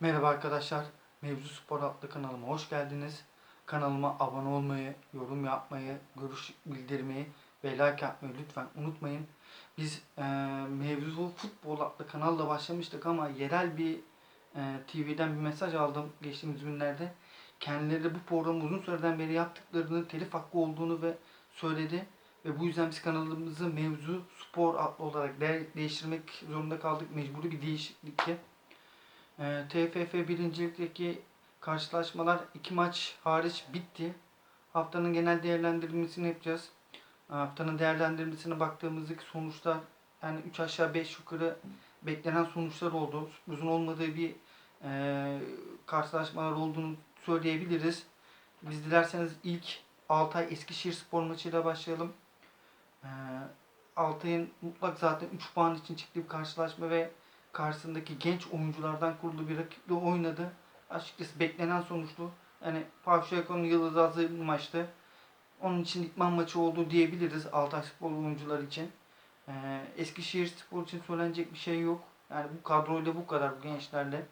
Merhaba arkadaşlar. Mevzu Spor adlı kanalıma hoş geldiniz. Kanalıma abone olmayı, yorum yapmayı, görüş bildirmeyi ve like yapmayı lütfen unutmayın. Biz e, Mevzu Futbol adlı kanalla başlamıştık ama yerel bir e, TV'den bir mesaj aldım geçtiğimiz günlerde. Kendileri bu programı uzun süreden beri yaptıklarını, telif hakkı olduğunu ve söyledi. Ve bu yüzden biz kanalımızı Mevzu Spor adlı olarak de- değiştirmek zorunda kaldık. Mecburi bir değişiklikle. Ee, TFF birincilikteki karşılaşmalar iki maç hariç bitti. Haftanın genel değerlendirmesini yapacağız. Ee, Haftanın değerlendirmesine baktığımızdaki sonuçlar yani 3 aşağı 5 yukarı beklenen sonuçlar oldu. Sürprizin olmadığı bir e, karşılaşmalar olduğunu söyleyebiliriz. Biz dilerseniz ilk Altay Eskişehir spor maçıyla başlayalım. Ee, Altay'ın mutlak zaten 3 puan için çıktığı bir karşılaşma ve karşısındaki genç oyunculardan kurulu bir rakiple oynadı. Açıkçası beklenen sonuçtu. Yani Pavşayako'nun yıldız azı maçtı. Onun için itman maçı oldu diyebiliriz Altay Spor oyuncular için. Ee, Eskişehir Spor için söylenecek bir şey yok. Yani bu kadroyla bu kadar bu gençlerle.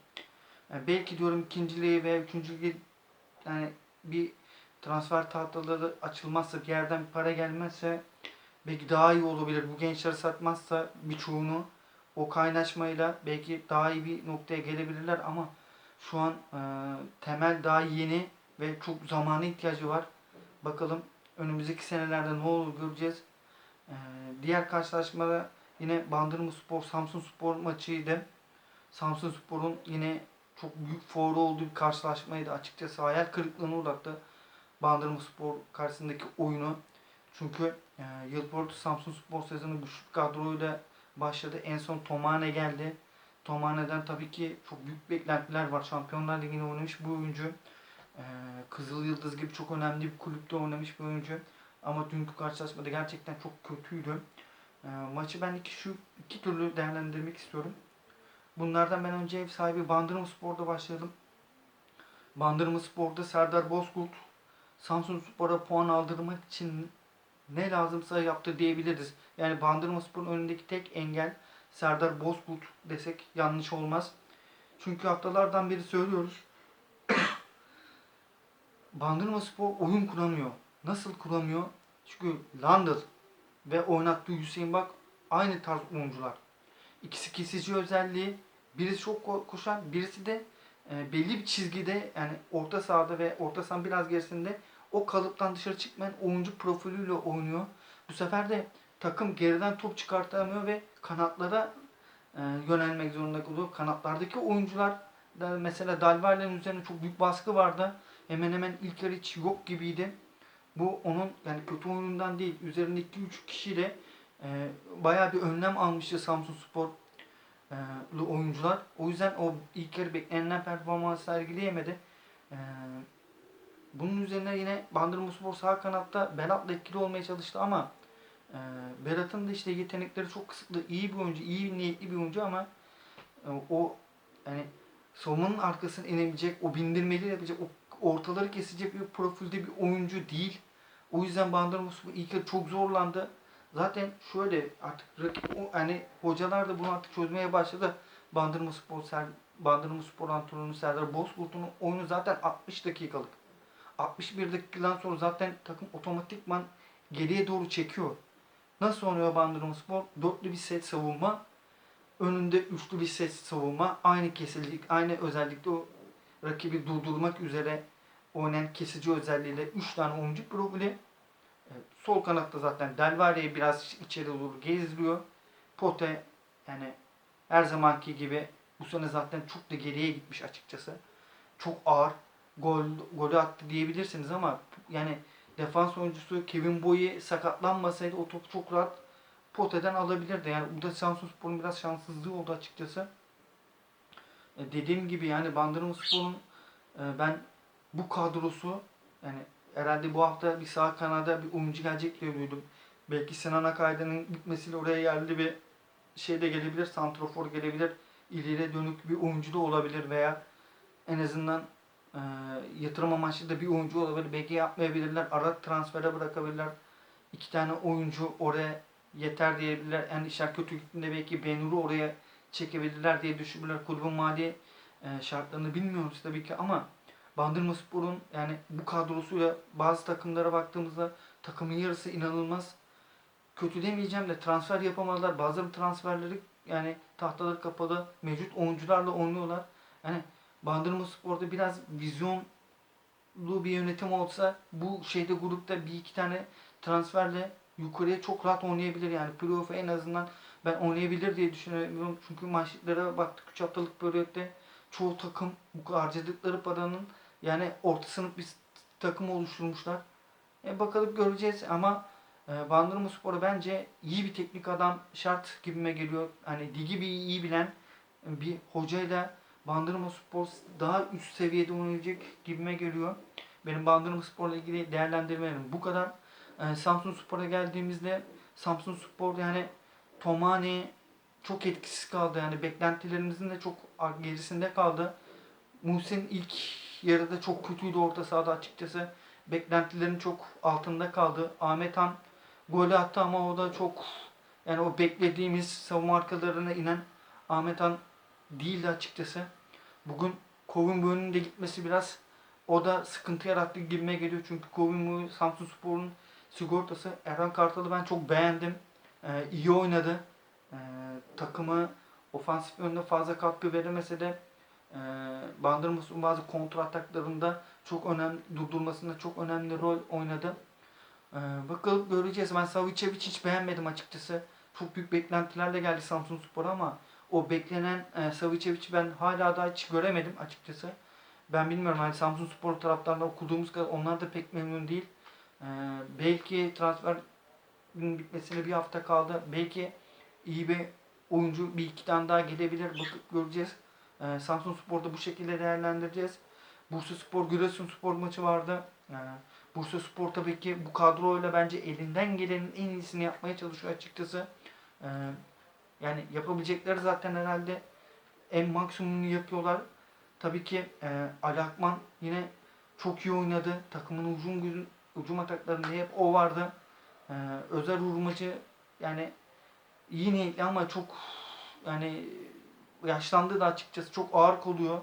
Yani belki diyorum ikinciliği veya üçüncülüğü yani bir transfer tahtaları açılmazsa bir yerden bir para gelmezse belki daha iyi olabilir. Bu gençleri satmazsa birçoğunu o kaynaşmayla belki daha iyi bir noktaya gelebilirler ama şu an e, temel daha yeni ve çok zamana ihtiyacı var. Bakalım önümüzdeki senelerde ne olur göreceğiz. E, diğer karşılaşmada yine Bandırma Spor Samsun Spor maçıydı. Samsun Spor'un yine çok büyük favori olduğu bir karşılaşmaydı. Açıkçası hayal kırıklığına uğrattı Bandırma Spor karşısındaki oyunu. Çünkü e, Yılport Samsun Spor sezonu güçlü kadroyla başladı. En son Tomane geldi. Tomane'den tabii ki çok büyük beklentiler var. Şampiyonlar Ligi'nde oynamış bir oyuncu. Ee, Kızıl Yıldız gibi çok önemli bir kulüpte oynamış bir oyuncu. Ama dünkü karşılaşmada gerçekten çok kötüydü. Ee, maçı ben iki, şu iki türlü değerlendirmek istiyorum. Bunlardan ben önce ev sahibi Bandırma Spor'da başlayalım. Bandırma Spor'da Serdar Bozkurt Samsun Spor'a puan aldırmak için ne lazımsa yaptı diyebiliriz. Yani Bandırma Spor'un önündeki tek engel Serdar Bozkurt desek yanlış olmaz. Çünkü haftalardan beri söylüyoruz. Bandırma Spor oyun kuramıyor. Nasıl kuramıyor? Çünkü Landel ve oynattığı Hüseyin Bak aynı tarz oyuncular. İkisi kesici özelliği. Birisi çok ko- koşan, birisi de e, belli bir çizgide yani orta sahada ve orta sahanın biraz gerisinde o kalıptan dışarı çıkmayan oyuncu profiliyle oynuyor. Bu sefer de takım geriden top çıkartamıyor ve kanatlara e, yönelmek zorunda kalıyor. Kanatlardaki oyuncular da mesela Dalvarle'nin üzerine çok büyük baskı vardı. Hemen hemen ilk yarı hiç yok gibiydi. Bu onun yani kötü oyunundan değil. Üzerindeki 3 kişiyle e, bayağı bir önlem almıştı Samsun Spor e, oyuncular. O yüzden o ilk yarı beklenen performans sergileyemedi. E, bunun üzerine yine Bandırma Spor sağ kanatta Berat'la etkili olmaya çalıştı ama e, Berat'ın da işte yetenekleri çok kısıtlı. İyi bir oyuncu, iyi niyetli bir oyuncu ama e, o yani savunmanın arkasına inebilecek, o bindirmeli yapacak, o ortaları kesecek bir profilde bir oyuncu değil. O yüzden Bandırma Spor ilk çok zorlandı. Zaten şöyle artık rakip, hani hocalar da bunu artık çözmeye başladı. Bandırma Spor, Ser, Bandırma Spor antrenörü Serdar Bozkurt'un oyunu zaten 60 dakikalık. 61 dakikadan sonra zaten takım otomatikman geriye doğru çekiyor. Nasıl oynuyor Bandırma Spor? Dörtlü bir set savunma. Önünde üçlü bir set savunma. Aynı kesildik, aynı özellikle o rakibi durdurmak üzere oynayan kesici özelliğiyle 3 tane oyuncu profili. Sol kanatta zaten Delvare'yi biraz içeri doğru gezdiriyor. Pote yani her zamanki gibi bu sene zaten çok da geriye gitmiş açıkçası. Çok ağır gol golü attı diyebilirsiniz ama yani defans oyuncusu Kevin Boye sakatlanmasaydı o topu çok rahat Pote'den alabilirdi. Yani bu da Samsun Spor'un biraz şanssızlığı oldu açıkçası. E, dediğim gibi yani Bandırma Spor'un e, ben bu kadrosu yani herhalde bu hafta bir sağ kanada bir oyuncu gelecek diye duydum. Belki Sinan Akayda'nın gitmesiyle oraya yerli bir şey de gelebilir. Santrofor gelebilir. İleriye dönük bir oyuncu da olabilir veya en azından e, yatırım amaçlı da bir oyuncu olabilir. Belki yapmayabilirler. Ara transfere bırakabilirler. İki tane oyuncu oraya yeter diyebilirler. En işler kötü gittiğinde belki Benur'u oraya çekebilirler diye düşünürler. Kulübün mali e, şartlarını bilmiyoruz tabii ki ama Bandırma Spor'un yani bu kadrosuyla bazı takımlara baktığımızda takımın yarısı inanılmaz kötü demeyeceğim de transfer yapamadılar. Bazı transferleri yani tahtaları kapalı mevcut oyuncularla oynuyorlar. Yani Bandırma Spor'da biraz vizyonlu bir yönetim olsa bu şeyde grupta bir iki tane transferle yukarıya çok rahat oynayabilir yani playoff'a en azından ben oynayabilir diye düşünüyorum. Çünkü maçlara baktık 3 haftalık periyodde çoğu takım bu harcadıkları paranın yani orta sınıf bir takım oluşturmuşlar. E bakalım göreceğiz ama e, Bandırma Spor'a bence iyi bir teknik adam şart gibime geliyor. Hani ligi bir iyi bilen bir hocayla Bandırma Spor daha üst seviyede oynayacak gibime geliyor. Benim Bandırma Spor'la ilgili değerlendirmelerim bu kadar. E, Samsun Spor'a geldiğimizde Samsun Spor yani Tomani çok etkisiz kaldı. Yani beklentilerimizin de çok gerisinde kaldı. Muhsin ilk yarıda çok kötüydü orta sahada açıkçası. Beklentilerin çok altında kaldı. Ahmet Han golü attı ama o da çok yani o beklediğimiz savunma arkalarına inen Ahmet Han değildi açıkçası. Bugün Kovin Bölü'nün de gitmesi biraz o da sıkıntı yarattı gibime geliyor. Çünkü Kovin Bölü Samsun Spor'un sigortası. Erhan Kartal'ı ben çok beğendim. Ee, iyi oynadı. Ee, takımı ofansif yönde fazla katkı veremese de e, Bandırma Spor'un bazı kontra ataklarında çok önemli durdurmasında çok önemli rol oynadı. Ee, bakalım göreceğiz. Ben Savicevic'i hiç beğenmedim açıkçası. Çok büyük beklentilerle geldi Samsun Spor'a ama o beklenen e, Savicevic'i ben hala daha hiç göremedim açıkçası. Ben bilmiyorum hani Samsun Spor taraftarında okuduğumuz kadar onlar da pek memnun değil. Ee, belki transfer bitmesine bir hafta kaldı. Belki iyi bir oyuncu bir iki tane daha gelebilir. Bakıp göreceğiz. Ee, Samsun Spor'da bu şekilde değerlendireceğiz. Bursa Spor, Giresun Spor maçı vardı. Ee, Bursa Spor tabii ki bu kadroyla bence elinden gelenin en iyisini yapmaya çalışıyor açıkçası. Ee, yani yapabilecekleri zaten herhalde en maksimumunu yapıyorlar. Tabii ki e, Ali Akman yine çok iyi oynadı. Takımın gücü- hücum ataklarında hep o vardı. Ee, özel vurmacı yani iyi niyetli ama çok yani yaşlandı da açıkçası çok ağır kalıyor.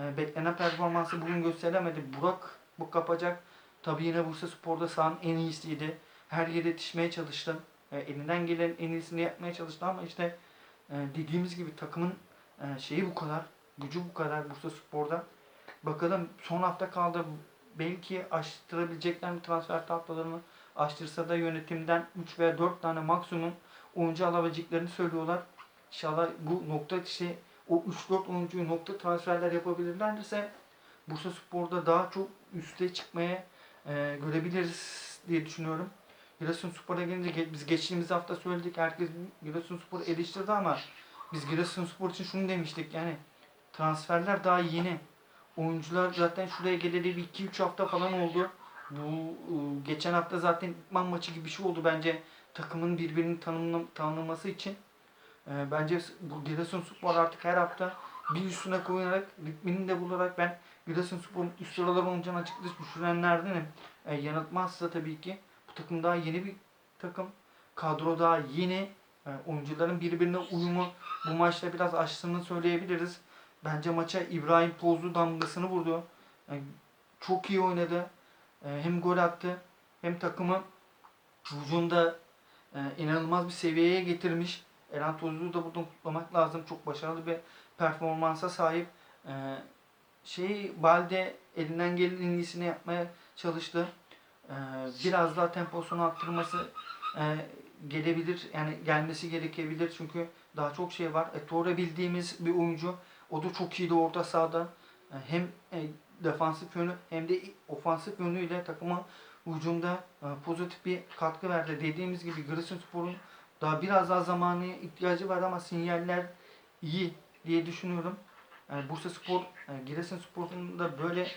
Ee, beklenen performansı bugün gösteremedi. Burak bu kapacak. Tabii yine Bursa Spor'da sahanın en iyisiydi. Her yere yetişmeye çalıştı. Ee, elinden gelen en iyisini yapmaya çalıştı ama işte e, dediğimiz gibi takımın e, şeyi bu kadar. Gücü bu kadar Bursa Spor'da. Bakalım son hafta kaldı. Belki aştırabilecekler mi transfer tahtalarını açtırsa da yönetimden 3 veya 4 tane maksimum oyuncu alabileceklerini söylüyorlar. İnşallah bu nokta işte o 3-4 oyuncuyu nokta transferler yapabilirlerse Bursa Spor'da daha çok üste çıkmaya e, görebiliriz diye düşünüyorum. Giresunspor'a gelince ge- biz geçtiğimiz hafta söyledik herkes Giresunspor'u eleştirdi ama biz Giresunspor için şunu demiştik yani transferler daha yeni. Oyuncular zaten şuraya geleli bir 2-3 hafta falan oldu. Bu e, geçen hafta zaten idman maçı gibi bir şey oldu bence takımın birbirini tanımla, tanımlaması için. E, bence bu Giresunspor artık her hafta bir üstüne koyarak ritmini de bularak ben Giresunspor'un üst sıralar olacağını açıkçası düşünenlerdenim. E, yanıltmazsa tabii ki bu takım daha yeni bir takım. Kadro daha yeni. E, oyuncuların birbirine uyumu bu maçta biraz açtığını söyleyebiliriz. Bence maça İbrahim Tozlu damgasını vurdu. E, çok iyi oynadı. E, hem gol attı hem takımı hücumda e, inanılmaz bir seviyeye getirmiş. Eren Tozlu'yu da buradan kutlamak lazım. Çok başarılı bir performansa sahip. E, şey Balde elinden gelenin en iyisini yapmaya çalıştı. E, biraz daha temposunu arttırması e, gelebilir. Yani gelmesi gerekebilir çünkü daha çok şey var. E, Torre bildiğimiz bir oyuncu. O da çok iyiydi orta sahada. E, hem e, defansif yönü hem de ofansif yönüyle takıma hücumda pozitif bir katkı verdi. Dediğimiz gibi Giresunspor'un daha biraz daha zamanı ihtiyacı var ama sinyaller iyi diye düşünüyorum. Bursa Spor, e, Giresunspor'un da böyle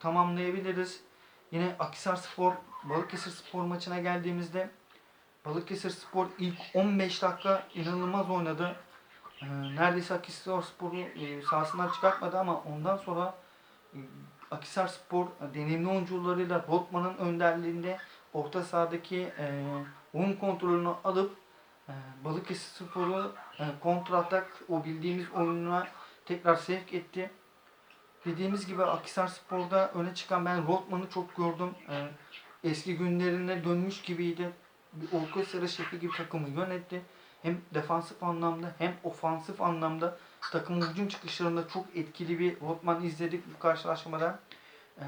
tamamlayabiliriz. Yine Akhisar Spor, Balıkesir Spor maçına geldiğimizde Balıkesir Spor ilk 15 dakika inanılmaz oynadı. E, neredeyse Akhisar Spor'u e, sahasından çıkartmadı ama ondan sonra e, Akhisar Spor deneyimli oyuncularıyla Rotman'ın önderliğinde orta sahadaki e, oyun kontrolünü alıp e, Balıkesir Spor'u e, kontra atak o bildiğimiz oyununa tekrar sevk etti. Dediğimiz gibi Akhisar Spor'da öne çıkan ben Rotman'ı çok gördüm. Ee, eski günlerine dönmüş gibiydi. Bir orkestra şefi gibi takımı yönetti. Hem defansif anlamda hem ofansif anlamda takımın hücum çıkışlarında çok etkili bir Rotman izledik bu karşılaşmada. Ee,